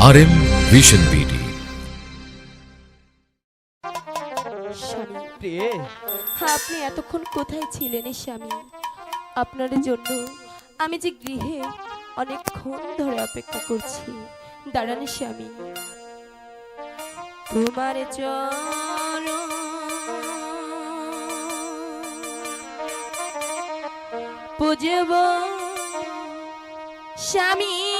আর M vision BD হ্যাঁ আপনি এতক্ষণ কোথায় ছিলেন স্বামী? আপনার জন্য আমি যে গৃহে অনেকক্ষণ ধরে অপেক্ষা করছি। দাঁড়ান স্বামী। তোমার চরণ পুজব স্বামী।